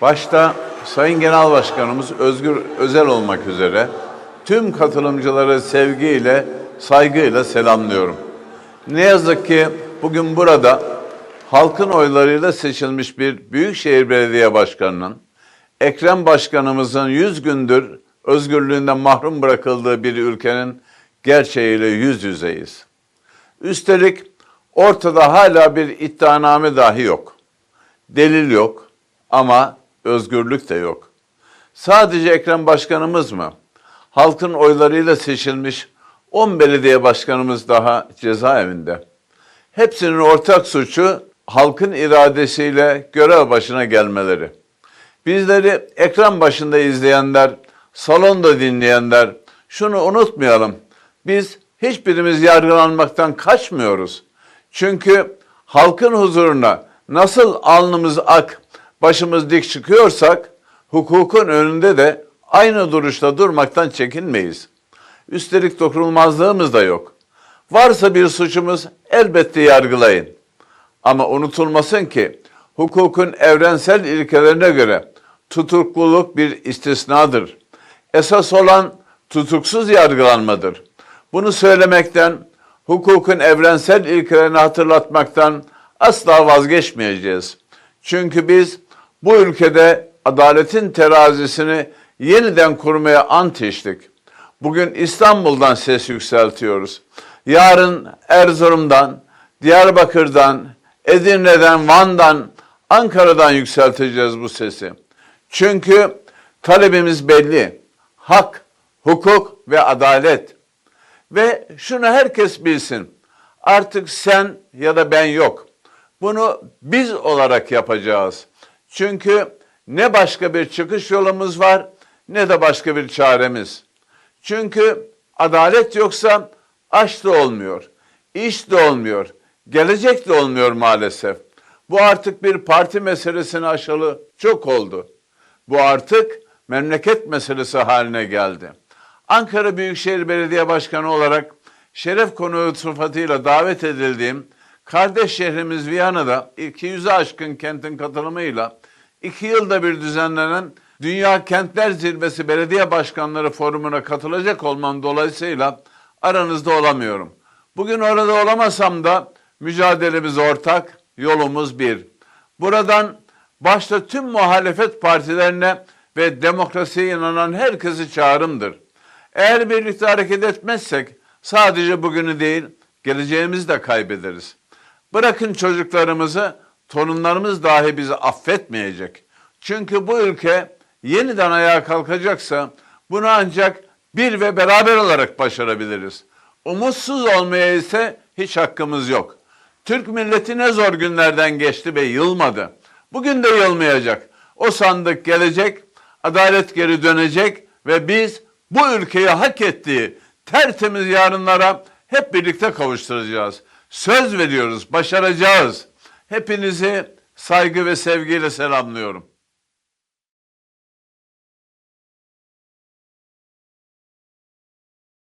Başta Sayın Genel Başkanımız Özgür Özel olmak üzere tüm katılımcıları sevgiyle, saygıyla selamlıyorum. Ne yazık ki bugün burada halkın oylarıyla seçilmiş bir Büyükşehir Belediye Başkanı'nın Ekrem Başkanımızın 100 gündür özgürlüğünden mahrum bırakıldığı bir ülkenin gerçeğiyle yüz yüzeyiz. Üstelik ortada hala bir iddianame dahi yok. Delil yok ama özgürlük de yok. Sadece Ekrem Başkanımız mı? Halkın oylarıyla seçilmiş 10 belediye başkanımız daha cezaevinde. Hepsinin ortak suçu halkın iradesiyle görev başına gelmeleri. Bizleri ekran başında izleyenler, salonda dinleyenler şunu unutmayalım. Biz hiçbirimiz yargılanmaktan kaçmıyoruz. Çünkü halkın huzuruna nasıl alnımız ak, başımız dik çıkıyorsak hukukun önünde de aynı duruşta durmaktan çekinmeyiz. Üstelik dokunulmazlığımız da yok. Varsa bir suçumuz elbette yargılayın. Ama unutulmasın ki hukukun evrensel ilkelerine göre tutukluluk bir istisnadır. Esas olan tutuksuz yargılanmadır. Bunu söylemekten, hukukun evrensel ilkelerini hatırlatmaktan asla vazgeçmeyeceğiz. Çünkü biz bu ülkede adaletin terazisini yeniden kurmaya ant içtik. Bugün İstanbul'dan ses yükseltiyoruz. Yarın Erzurum'dan, Diyarbakır'dan, Edirne'den, Van'dan, Ankara'dan yükselteceğiz bu sesi. Çünkü talebimiz belli. Hak, hukuk ve adalet. Ve şunu herkes bilsin. Artık sen ya da ben yok. Bunu biz olarak yapacağız. Çünkü ne başka bir çıkış yolumuz var ne de başka bir çaremiz. Çünkü adalet yoksa aş da olmuyor, iş de olmuyor, gelecek de olmuyor maalesef. Bu artık bir parti meselesini aşalı çok oldu. Bu artık memleket meselesi haline geldi. Ankara Büyükşehir Belediye Başkanı olarak şeref konuğu sıfatıyla davet edildiğim kardeş şehrimiz Viyana'da 200'e aşkın kentin katılımıyla iki yılda bir düzenlenen Dünya Kentler Zirvesi Belediye Başkanları Forumu'na katılacak olmam dolayısıyla aranızda olamıyorum. Bugün orada olamasam da mücadelemiz ortak, yolumuz bir. Buradan başta tüm muhalefet partilerine ve demokrasiye inanan herkesi çağrımdır. Eğer birlikte hareket etmezsek sadece bugünü değil geleceğimizi de kaybederiz. Bırakın çocuklarımızı, torunlarımız dahi bizi affetmeyecek. Çünkü bu ülke yeniden ayağa kalkacaksa bunu ancak bir ve beraber olarak başarabiliriz. Umutsuz olmaya ise hiç hakkımız yok. Türk milleti ne zor günlerden geçti ve yılmadı. Bugün de yılmayacak. O sandık gelecek, adalet geri dönecek ve biz bu ülkeyi hak ettiği tertemiz yarınlara hep birlikte kavuşturacağız. Söz veriyoruz, başaracağız. Hepinizi saygı ve sevgiyle selamlıyorum.